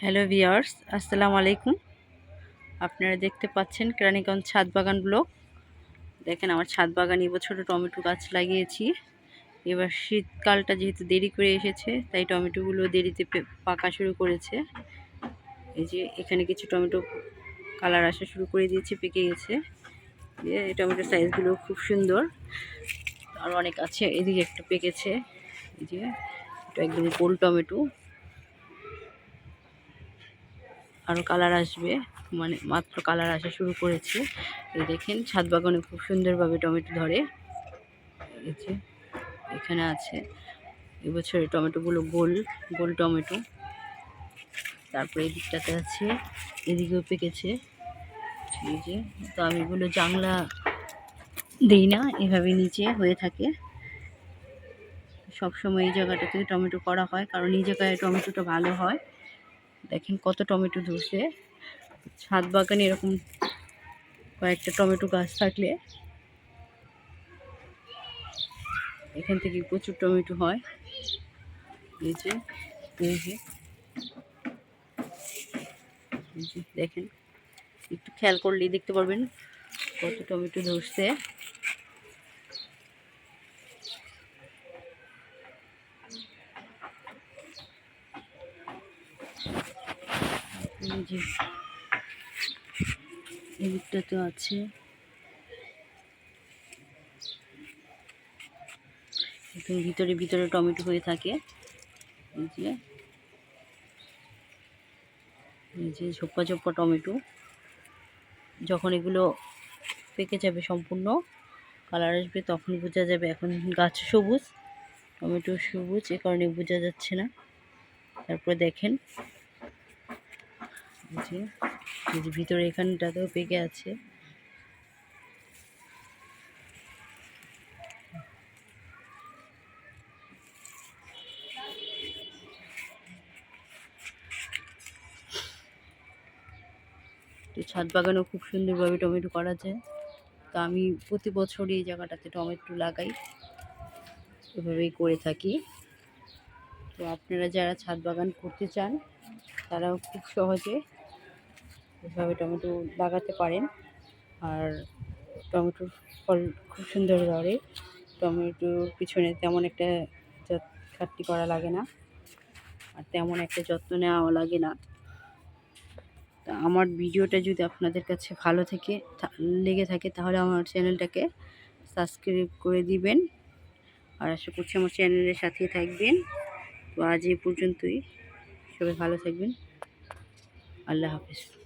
Hello viewers আসসালামু আলাইকুম। আপনারা দেখতে পাচ্ছেন কেরানীগঞ্জ ছাদ বাগান ব্লক। দেখেন আমার ছাদ বাগান এবছর টমেটো গাছ লাগিয়েছি। এবার শীতকালটা যেহেতু দেরি করে এসেছে, তাই টমেটোগুলো দেরিতে পাকা শুরু করেছে। এই যে এখানে কিছু টমেটো কালার আসা শুরু করে দিয়েছে, পেকে গেছে। এই টমেটোর সাইজগুলো খুব সুন্দর। আর অনেক আছে, এদিকে একটা পেকেছে। এই যে এটা একদম গোল টমেটো। আরও কালার আসবে। মানে মাত্র কালার আসা শুরু করেছে। এই দেখেন, ছাদ বাগানে খুব সুন্দরভাবে টমেটো ধরে। এই এখানে আছে। এবছরে টমেটোগুলো গোল গোল টমেটো। তারপরে এই দিকটাতে আছে, এদিকেও পেকেছে। এই তো আমি এগুলো জাংলা দিই না, এভাবে নিচে হয়ে থাকে। সবসময় এই জায়গাটাতে টমেটো করা হয়, কারণ এই জায়গায় টমেটোটা ভালো হয়। দেখেন কত টমেটো ধরছে। ছাদ বাগানে এরকম কয়েকটা টমেটো গাছ থাকলে এখান থেকে প্রচুর টমেটো হয়। যে, দেখেন, একটু খেয়াল করলেই দেখতে পারবেন কত টমেটো ধরছে। যে এদিকটাতেও আছে। একদম ভিতরে ভিতরে টমেটো হয়ে থাকে। এই যে এই যে ঝোপ্পা ঝোপ্পা টমেটো। যখন এগুলো পেকে যাবে সম্পূর্ণ, কালার আসবে, তখন বোঝা যাবে এখন গাছ সবুজ, টমেটো সবুজ, এ কারণে বোঝা যাচ্ছে না। তারপরে দেখেন। যে ভিতরে এখানটাতেও পেকে আছে। তো ছাদ বাগানও খুব সুন্দরভাবে টমেটো করা যায়। তো আমি প্রতি বছরই এই জায়গাটাতে টমেটো লাগাই। এভাবেই করে থাকি। তো আপনারা যারা ছাদ বাগান করতে চান, তারাও খুব সহজে এভাবে টমেটো লাগাতে পারেন। আর টমেটোর ফল খুব সুন্দর ধরে। টমেটোর পিছনে তেমন একটা খাটনি করা লাগে না। আর তেমন একটা যত্ন নেওয়াও লাগে না। তা আমার ভিডিওটা যদি আপনাদের কাছে ভালো থেকে লেগে থাকে, তাহলে আমার চ্যানেলটাকে সাবস্ক্রাইব করে দিবেন। আর আশা করছি আমার চ্যানেলের সাথেই থাকবেন। তো আজ এই পর্যন্তই। সবাই ভালো থাকবেন। আল্লাহ হাফিজ।